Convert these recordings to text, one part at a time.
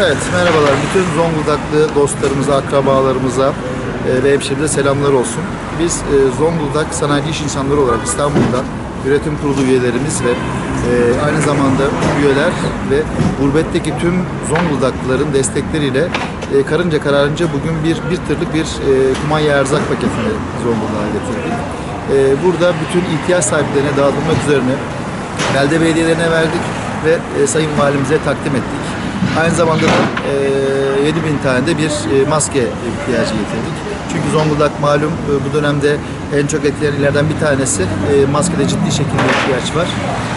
Evet, merhabalar. Bütün Zonguldaklı dostlarımıza, akrabalarımıza e, ve hemşehrimize selamlar olsun. Biz e, Zonguldak Sanayi İş İnsanları olarak İstanbul'dan yönetim kurulu üyelerimiz ve e, aynı zamanda üyeler ve gurbetteki tüm Zonguldaklıların destekleriyle karınca kararınca bugün bir bir tırlık bir kumanya erzak paketini Zonguldak'a getirdik. Burada bütün ihtiyaç sahiplerine dağıtılmak üzerine belde belediyelerine verdik ve Sayın Valimize takdim ettik. Aynı zamanda da e, 7 bin tane de bir e, maske ihtiyacı getirdik. Çünkü Zonguldak malum e, bu dönemde en çok etkileyen illerden bir tanesi e, maskede ciddi şekilde ihtiyaç var.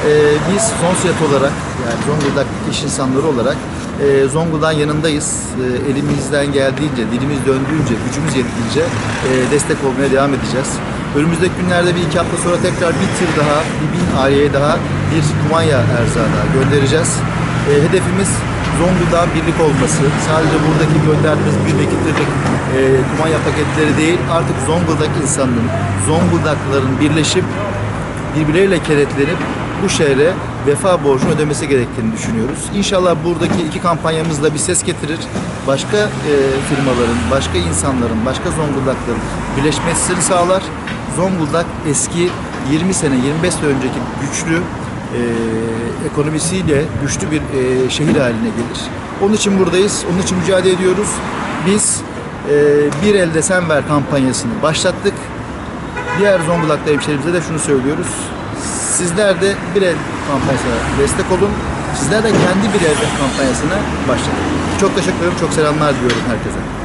E, biz Sonsiyat olarak yani Zonguldak iş insanları olarak e, Zonguldak'ın yanındayız. E, elimizden geldiğince, dilimiz döndüğünce, gücümüz yettiğince e, destek olmaya devam edeceğiz. Önümüzdeki günlerde bir iki hafta sonra tekrar bir tır daha, bir bin aileye daha bir kumanya erzağı daha göndereceğiz. E, hedefimiz Zonguldak'ın birlik olması. Sadece buradaki gönderdiğimiz bir tırlık e, kumanya paketleri değil, artık Zonguldak insanının, Zonguldaklıların birleşip birbirleriyle kenetlenip bu şehre vefa borcunu ödemesi gerektiğini düşünüyoruz. İnşallah buradaki iki kampanyamız da bir ses getirir. Başka e, firmaların, başka insanların, başka Zonguldakların birleşmesini sağlar. Zonguldak eski 20 sene, 25 sene önceki güçlü e, ekonomisiyle güçlü bir e, şehir haline gelir. Onun için buradayız, onun için mücadele ediyoruz. Biz e, bir elde sen ver kampanyasını başlattık. Diğer Zonguldak'ta hemşehrimize de şunu söylüyoruz. Sizler de bir el kampanyasına destek olun. Sizler de kendi bir el kampanyasına başlayın. Çok teşekkür ederim. Çok selamlar diliyorum herkese.